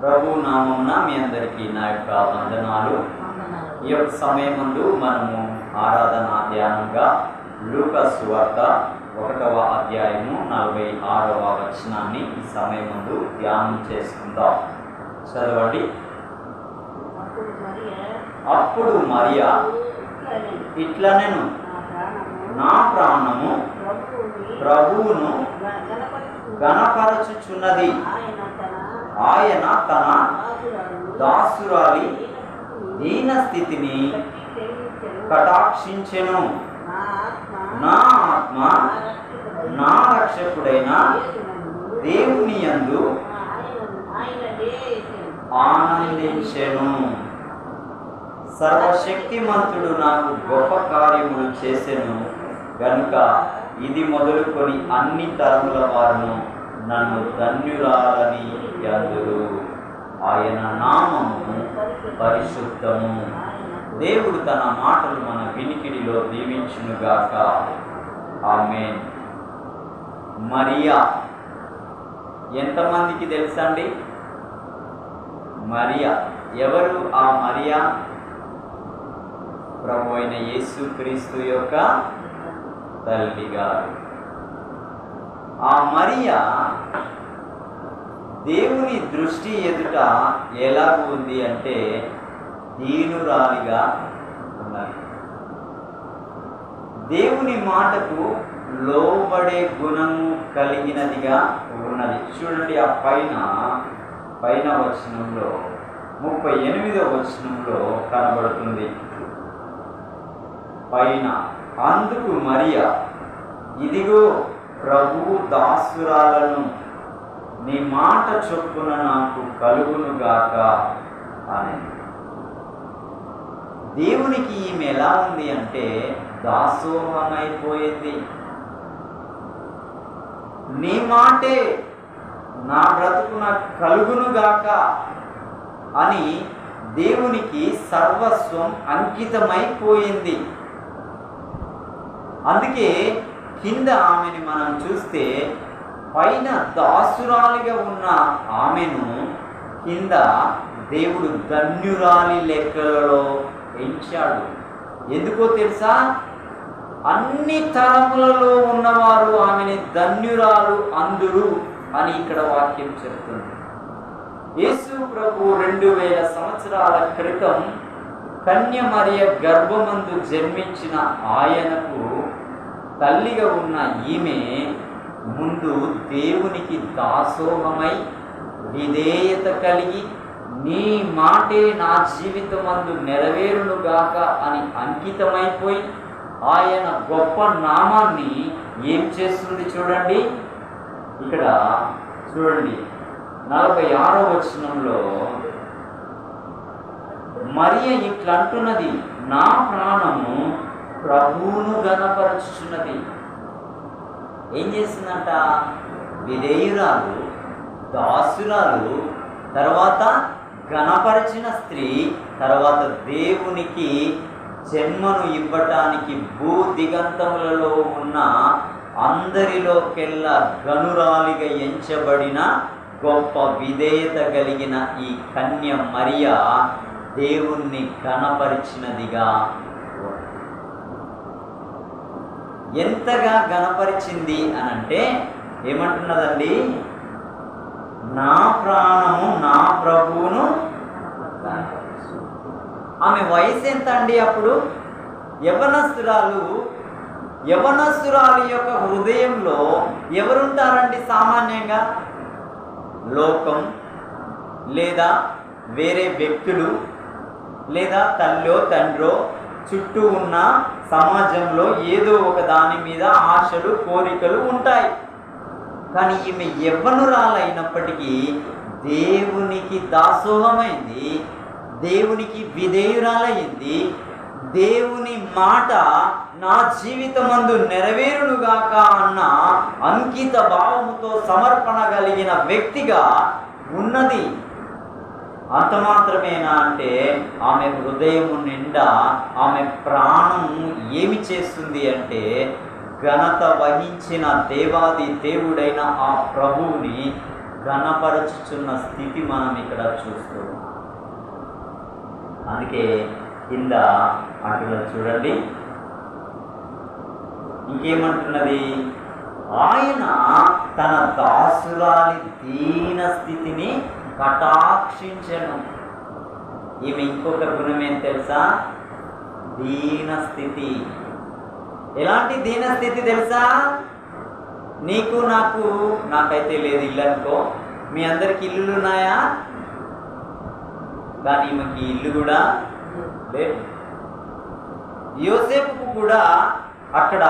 ప్రభు నామమున మీ అందరికీ నా యొక్క వందనాలు. ఈ యొక్క సమయం ముందు మనము ఆరాధన ధ్యానంగా లూకస్ వార్త ఒకటవ అధ్యాయము నలభై ఆరవ వచనాన్ని ఈ సమయం ముందు ధ్యానం చేసుకుందాం. చదవండి. అప్పుడు మరియా ఇట్లా నేను నా ప్రాణము ప్రభువును గణపరచుచున్నది ఆయన తన దాసురాలి దీన స్థితిని కటాక్షించెను. నా ఆత్మ నా రక్షకుడైన దేవుని యందు ఆనందించెను. సర్వశక్తిమంతుడు నాకు గొప్ప కార్యములు చేసెను. కనుక ఇది మొదలుకొని అన్ని తరముల వారును నన్ను ధన్యురాలని అందురు ఆయన నామము పరిశుద్ధము. దేవుడు తన మాటలు మన వినికిడిలో దీవించునుగాక. ఆమె మరియా. ఎంతమందికి తెలుసండి? మరియా. ఎవరు ఆ మరియా? ప్రభు అయిన యేసు క్రీస్తు యొక్క తల్లి గారు ఆ మరియ దేవుని దృష్టి ఎదుట ఎలా ఉంది అంటే దీనురాలిగా ఉన్నది దేవుని మాటకు లోబడే గుణము కలిగినదిగా ఉన్నది. చూడండి ఆ పైన పైన వచనంలో ముప్పై ఎనిమిదో వచనంలో కనబడుతుంది. పైన అందుకు మరియా ఇదిగో ప్రభు దాసురాలను నీ మాట చొప్పున నాకు కలుగునుగాక అని. దేవునికి ఈమె ఎలా ఉంది అంటే దాసోహమైపోయింది. నీ మాటే నా బ్రతుకున కలుగునుగాక అని దేవునికి సర్వస్వం అంకితమైపోయింది. అందుకే కింద ఆమెని మనం చూస్తే పైన దాసురాలిగా ఉన్న ఆమెను కింద దేవుడు ధన్యురాలి లెక్కలలో ఎంచాడు ఎందుకో తెలుసా? అన్ని తరములలో ఉన్నవారు ఆమెని ధన్యురాలు అందురు అని ఇక్కడ వాక్యం చెప్తుంది. యేసు ప్రభు రెండు వేల సంవత్సరాల క్రితం కన్యమరియ గర్భమందు జన్మించిన ఆయనకు తల్లిగా ఉన్న ఈమె ముందు దేవునికి దాసోహమై విధేయత కలిగి నీ మాటే నా జీవితమందు నెరవేరునుగాక అని అంకితమైపోయి ఆయన గొప్ప నామాన్ని ఏం చేస్తుంది చూడండి. ఇక్కడ చూడండి నలభై ఆరో వచనంలో మరియ ఇట్లంటున్నది నా ప్రాణము ప్రభువును గణపరచుచున్నది. ఏం చేసిందంట? విధేయురాలు దాసురాలు తర్వాత గణపరిచిన స్త్రీ తర్వాత దేవునికి జన్మను ఇవ్వటానికి భూ దిగంతములలో ఉన్న అందరిలోకెల్లా గనురాలిగా ఎంచబడిన గొప్ప విధేయత కలిగిన ఈ కన్య మరియ దేవుణ్ణి గణపరిచినదిగా ఎంతగా గణపరిచింది అని అంటే ఏమంటున్నదండి? నా ప్రాణము నా ప్రభువును ఆమె వయసు ఎంత అండి అప్పుడు? యవనస్తురాలు యవనస్తురాలు యొక్క హృదయంలో ఎవరుంటారండి సామాన్యంగా? లోకం లేదా వేరే వ్యక్తులు లేదా తల్లో తండ్రో చుట్టూ ఉన్న సమాజంలో ఏదో ఒక దాని మీద ఆశలు కోరికలు ఉంటాయి. కానీ ఈమె యవ్వనురాలైనప్పటికీ దేవునికి దాసోహమైంది దేవునికి విధేయురాలయ్యింది. దేవుని మాట నా జీవితమందు నెరవేరునుగాక అన్న అంకిత భావముతో సమర్పణ కలిగిన వ్యక్తిగా ఉన్నది అంత మాత్రమేనా అంటే ఆమె హృదయము నిండా ఆమె ప్రాణం ఏమి చేస్తుంది అంటే ఘనత వహించిన దేవాది దేవుడైన ఆ ప్రభువుని ఘనపరచుచున్న స్థితి మనం ఇక్కడ చూస్తూ అందుకే కింద అంటున్నది చూడండి. ఇంకేమంటున్నది? ఆయన తన దాసురాలి దీన స్థితిని కటాక్షించను. ఈమె ఇంకొక గుణం ఏం తెలుసా? దీనస్థితి. ఎలాంటి దీన స్థితి తెలుసా? నీకు నాకు నాకైతే లేదు ఇల్లు అనుకో మీ అందరికి ఇల్లులు ఉన్నాయా కానీ ఈమెకి ఇల్లు కూడా లేదు. యోసేపుకు కూడా అక్కడ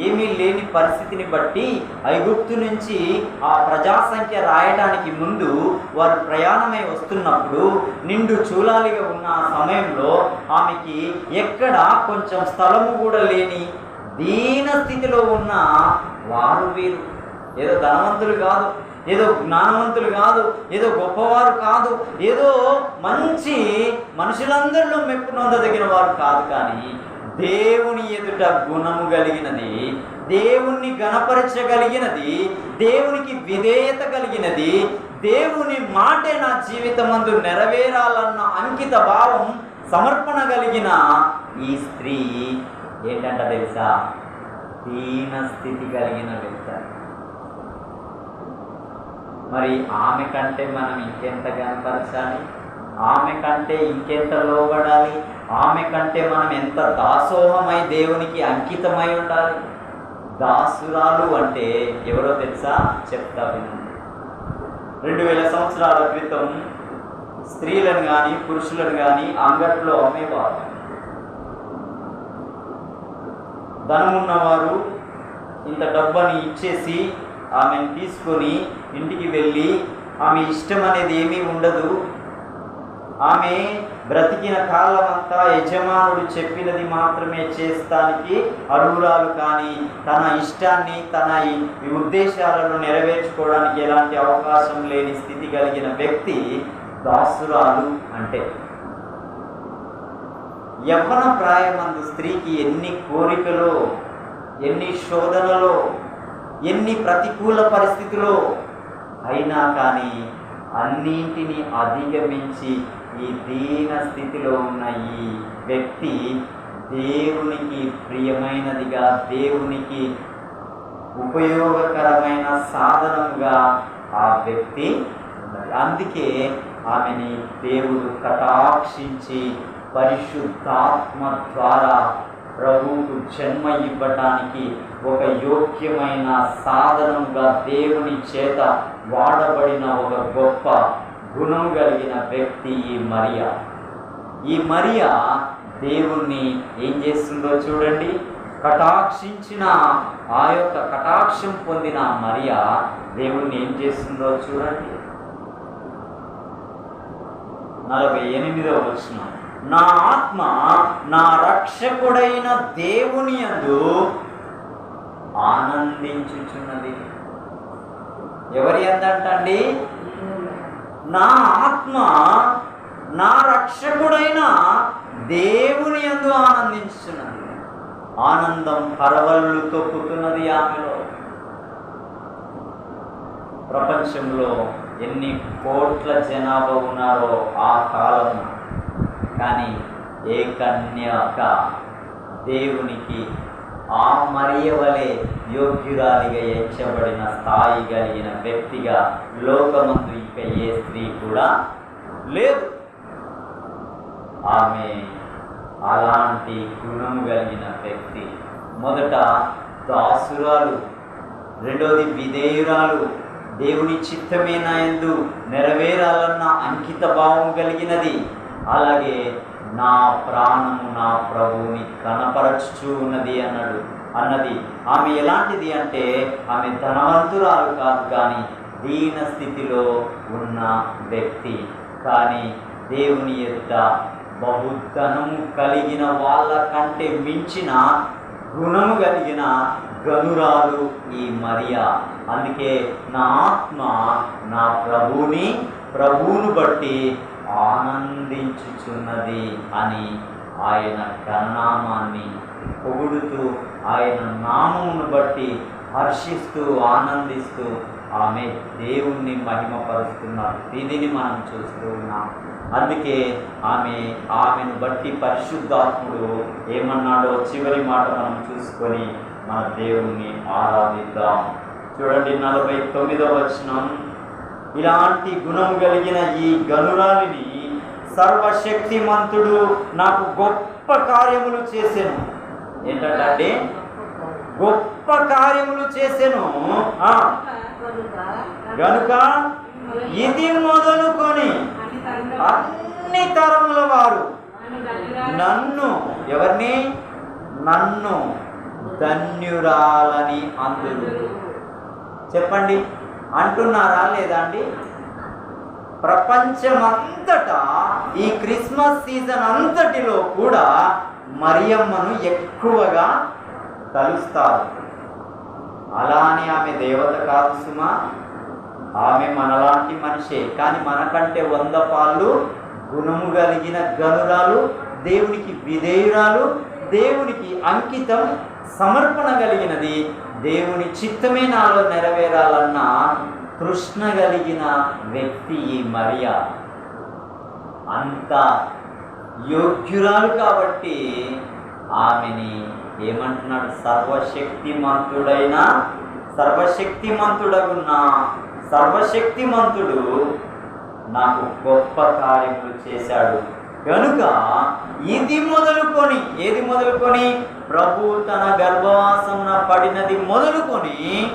ఏమీ లేని పరిస్థితిని బట్టి ఐగుప్తు నుంచి ఆ ప్రజా సంఖ్య రాయడానికి ముందు వారు ప్రయాణమై వస్తున్నప్పుడు నిండు చూలాలిగా ఉన్న ఆ సమయంలో ఆమెకి ఎక్కడ కొంచెం స్థలము కూడా లేని దీన స్థితిలో ఉన్న వారు వీరు. ఏదో ధనవంతులు కాదు ఏదో జ్ఞానవంతులు కాదు ఏదో గొప్పవారు కాదు ఏదో మంచి మనుషులందరిలో మెప్పు నొందదగిన వారు కాదు కానీ దేవుని ఎదుట గుణము కలిగినది దేవుణ్ణి గణపరచగలిగినది దేవునికి విధేయత కలిగినది దేవుని మాటే నా జీవితమందు నెరవేరాలన్న అంకిత భావం సమర్పణ కలిగిన ఈ స్త్రీ ఏంటంట తెలుసా? దీన స్థితి కలిగిన వ్యక్తి. మరి ఆమె కంటే మనం ఇంకెంత గనపరచాలి ఆమె కంటే ఇంకెంత లోబడాలి? ఆమె కంటే మనం ఎంత దాసోహమై దేవునికి అంకితమై ఉండాలి? దాసురాలు అంటే ఎవరో తెలుసా? చెప్తా వినండి రెండు వేల సంవత్సరాల క్రితం స్త్రీలను కానీ పురుషులను కానీ అంగట్లో అమ్మేవారు. ధనమున్నవారు ఇంత డబ్బని ఇచ్చేసి ఆమెను తీసుకొని ఇంటికి వెళ్ళి ఆమె ఇష్టం అనేది ఏమీ ఉండదు. ఆమె బ్రతికిన కాలం అంతా యజమానుడు చెప్పినది మాత్రమే చేస్తానికి అర్హురాలు కానీ తన ఇష్టాన్ని తన ఈ ఉద్దేశాలను నెరవేర్చుకోవడానికి ఎలాంటి అవకాశం లేని స్థితి కలిగిన వ్యక్తి దాసురాలు అంటే. యవ్వన ప్రాయమందు స్త్రీకి ఎన్ని కోరికలో ఎన్ని శోధనలో ఎన్ని ప్రతికూల పరిస్థితుల్లో అయినా కానీ అన్నింటినీ అధిగమించి ఈ దీన స్థితిలో ఉన్న ఈ వ్యక్తి దేవునికి ప్రియమైనదిగా దేవునికి ఉపయోగకరమైన సాధనంగా ఆ వ్యక్తి అందుకే ఆమెని దేవుడు కటాక్షించి పరిశుద్ధాత్మ ద్వారా ప్రభువుకు జన్మ ఇవ్వటానికి ఒక యోగ్యమైన సాధనంగా దేవుని చేత వాడబడిన ఒక గొప్ప గుణం కలిగిన వ్యక్తి ఈ మరియా. ఈ మరియా దేవుణ్ణి ఏం చేస్తుందో చూడండి. కటాక్షించిన ఆ యొక్క కటాక్షం పొందిన మరియా దేవుణ్ణి ఏం చేస్తుందో చూడండి. నలభై ఎనిమిదవ వచ్చిన నా ఆత్మ నా రక్షకుడైన దేవుని యందు ఆనందించుచున్నది. ఎవరి అందంటండి నా ఆత్మ నా రక్షకుడైన దేవుని ఎందు ఆనందించున్నది ఆనందం పరవళ్ళు తొక్కుతున్నది ఆమెలో. ప్రపంచంలో ఎన్ని కోట్ల జనాభా ఉన్నారో ఆ కాలం. కానీ ఏ కన్యాక దేవునికి ఆ మరియ వలె యోగ్యురాలిగా ఎంచబడిన స్థాయి కలిగిన వ్యక్తిగా లోకమందు ఇక ఏ స్త్రీ కూడా లేదు. ఆమె అలాంటి గుణం కలిగిన వ్యక్తి. మొదట దాసురాలు రెండోది విధేయురాలు. దేవుని చిత్తమే నా నెరవేరాలన్న అంకిత భావం కలిగినది. అలాగే నా ప్రాణము నా ప్రభువుని కనపరచుచూ ఉన్నది అన్నాడు అన్నది. ఆమె ఎలాంటిది అంటే ఆమె ధనవంతురాలు కాదు కానీ దీన స్థితిలో ఉన్న వ్యక్తి. కానీ దేవుని ఎదుట బహుధనము కలిగిన వాళ్ళ కంటే మించిన గుణము కలిగిన గనురాలు ఈ మరియా. అందుకే నా ఆత్మ నా ప్రభువుని ప్రభువును బట్టి ఆనందించుచున్నది అని ఆయన గణనామాన్ని పొగుడుతూ ఆయన నామమును బట్టి హర్షిస్తూ ఆనందిస్తూ ఆమె దేవుణ్ణి మహిమపరుస్తున్నారు. దీనిని మనం చూస్తూ ఉన్నాం. అందుకే ఆమె ఆమెను బట్టి పరిశుద్ధాత్ముడు ఏమన్నాడో చివరి మాట మనం చూసుకొని మన దేవుణ్ణి ఆరాధిద్దాం. చూడండి నలభై తొమ్మిదవ వచనం. ఇలాంటి గుణం కలిగిన ఈ గనురాలిని సర్వశక్తిమంతుడు నాకు గొప్ప కార్యములు చేశాను ఏంటంటే గొప్ప కార్యములు చేశాను గనుక ఇది మొదలుకొని అన్ని తరముల వారు. నన్ను ఎవరిని? నన్ను ధన్యురాలని అందురు చెప్పండి అంటున్నారా లేదా అండి? ప్రపంచమంతటా ఈ క్రిస్మస్ సీజన్ అంతటిలో కూడా మరియమ్మను ఎక్కువగా కలుస్తారు. అలా అని ఆమె దేవత కాదు సుమా. ఆమె మనలాంటి మనిషే. కానీ మనకంటే వంద పాళ్ళు గుణము కలిగిన గనురాలు దేవునికి విధేయురాలు దేవునికి అంకితం సమర్పణ కలిగినది. దేవుని చిత్తమే నాలో నెరవేరాలన్న తృష్ణ కలిగిన వ్యక్తి ఈ మరియా. అంత యోగ్యురాలు కాబట్టి ఆమెని ఏమంటున్నాడు? సర్వశక్తిమంతుడైన సర్వశక్తిమంతుడగున్న. సర్వశక్తిమంతుడు నాకు గొప్ప కార్యములు చేశాడు. కనుక ఇది మొదలుకొని ఏది మొదలుకొని? ప్రభు తన గర్భవాసమున పడినది మొదలుకొని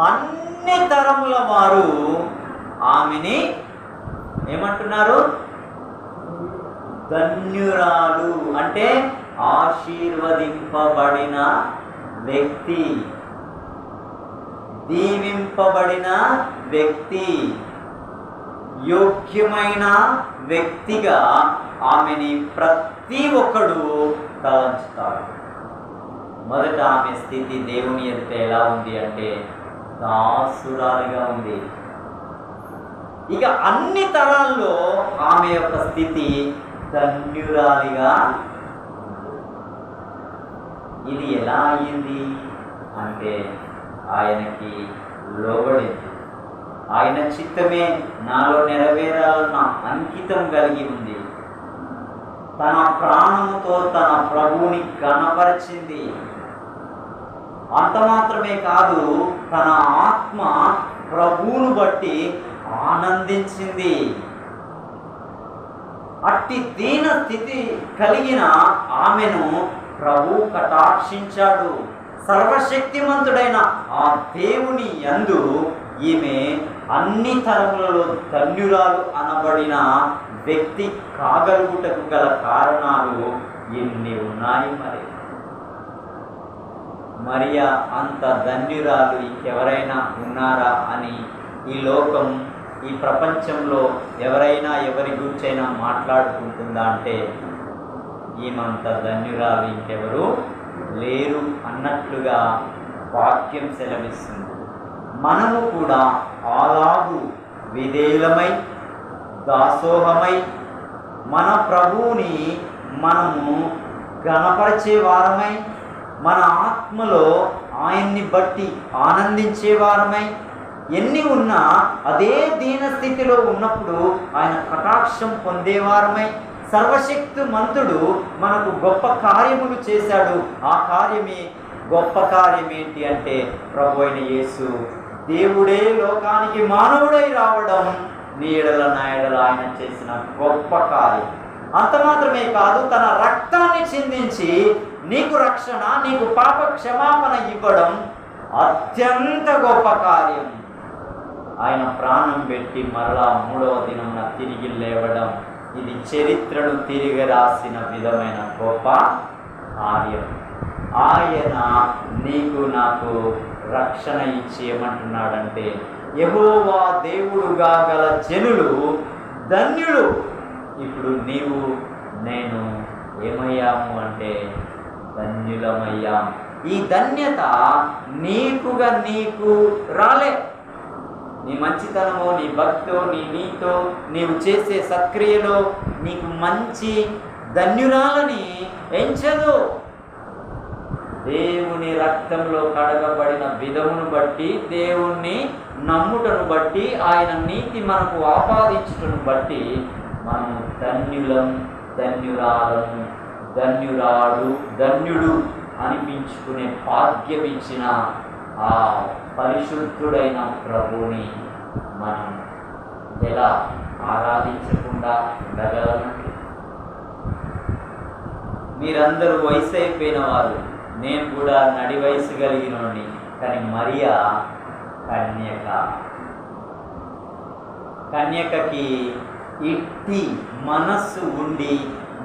అన్ని తరముల వారు ఆమెని ఏమంటున్నారు? ధన్యురాలు. అంటే ఆశీర్వదింపబడిన వ్యక్తి. దీవింపబడిన వ్యక్తి. యోగ్యమైన వ్యక్తిగా ఆమెని ప్రతి ఒక్కడు తలంచుతాడు. మొదట ఆమె స్థితి దేవుని ఎదుట ఎలా ఉంది అంటే దాసురాలుగా ఉంది. ఇక అన్ని తరాల్లో ఆమె యొక్క స్థితి ధన్యురాలిగా ఇది ఎలా అయ్యింది అంటే ఆయనకి లోబడింది. ఆయన చిత్తమే నాలో నెరవేరాలన్న అంకితం కలిగి ఉంది. తన ప్రాణముతో తన ప్రభువుని కనపరిచింది అంత మాత్రమే కాదు తన ఆత్మ ప్రభువును బట్టి ఆనందించింది. అట్టి దీన స్థితి కలిగిన ఆమెను ప్రభు కటాక్షించాడు. సర్వశక్తిమంతుడైన ఆ దేవుని యందు ఈమె అన్ని తరములలో ధన్యురాలు అనబడిన వ్యక్తి కాగలుగుటకు గల కారణాలు ఎన్ని ఉన్నాయి మరి? మరియా అంత ధన్యురాలు ఇంకెవరైనా ఉన్నారా అని ఈ లోకం ఈ ప్రపంచంలో ఎవరైనా ఎవరి గురించైనా మాట్లాడుకుంటుందా అంటే ఈమంత ధన్యురాలు ఇంకెవరు లేరు అన్నట్లుగా వాక్యం సెలవిస్తుంది. మనము కూడా అలాగు విధేయులమై దాసోహమై మన ప్రభువుని మనము గణపరిచే వారమై మన ఆత్మలో ఆయన్ని బట్టి ఆనందించే వారమై ఎన్ని ఉన్నా అదే దీన స్థితిలో ఉన్నప్పుడు ఆయన కటాక్షం పొందేవారమై సర్వశక్తి మంతుడు మనకు గొప్ప కార్యములు చేశాడు. ఆ కార్యమే గొప్ప కార్యం ఏంటి అంటే ప్రభు అయిన యేసు దేవుడే లోకానికి మానవుడై రావడం నీడల నాయడల ఆయన చేసిన గొప్ప కార్యం. అంత మాత్రమే కాదు తన రక్తాన్ని చిందించి నీకు రక్షణ నీకు పాప క్షమాపణ ఇవ్వడం అత్యంత గొప్ప కార్యం. ఆయన ప్రాణం పెట్టి మరలా మూడవ దినం తిరిగి లేవడం ఇది చరిత్రను తిరిగి రాసిన విధమైన గొప్ప కార్యం ఆయన నీకు నాకు రక్షణ ఇచ్చి ఏమంటున్నాడంటే యహోవా దేవుడుగా గల జనులు ధన్యులు ఇప్పుడు నీవు నేను ఏమయ్యాము అంటే ధన్యులమయ్యాము ఈ ధన్యత నీకుగా నీకు రాలే. నీ మంచితనము నీ భక్తో నీ నీతో నీవు చేసే సక్రియలో నీకు మంచి ధన్యురాలని ఎంచదు. దేవుని రక్తంలో కడగబడిన విధమును బట్టి దేవుణ్ణి నమ్ముటను బట్టి ఆయన నీతి మనకు ఆపాదించుటను బట్టి మనం ధన్యులం ధన్యురాలము ధన్యురాడు ధన్యుడు అనిపించుకునే భాగ్యం ఇచ్చిన ఆ పరిశుద్ధుడైన ప్రభుని మనం ఎలా ఆరాధించకుండా ఉండగలమండి మీరందరూ వయసు అయిపోయిన వారు నేను కూడా నడి వయసు కలిగినోడిని కానీ మరియా కన్యక? కన్యకకి ఇట్టి మనస్సు ఉండి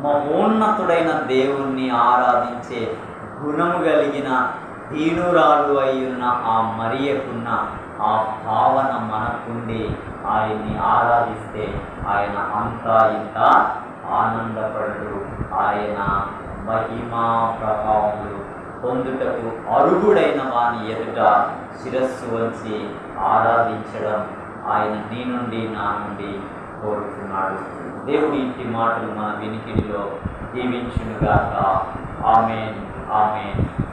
మహోన్నతుడైన దేవుణ్ణి ఆరాధించే గుణము కలిగిన దీనురాలు అయ్యున్న ఆ మరియకున్న ఆ భావన మనకుండి ఆయన్ని ఆరాధిస్తే ఆయన అంతా ఇంత ఆనందపడు ఆయన మహిమా ప్రభావములు పొందుటకు అరుగుడైన వాని ఎదుట శిరస్సు వంచి ఆరాధించడం ఆయన నీ నుండి నా నుండి కోరుతున్నాడు. దేవుడి ఇంటి మాటలు మన వినికిడిలో దీవించునుగాక. Amen amen.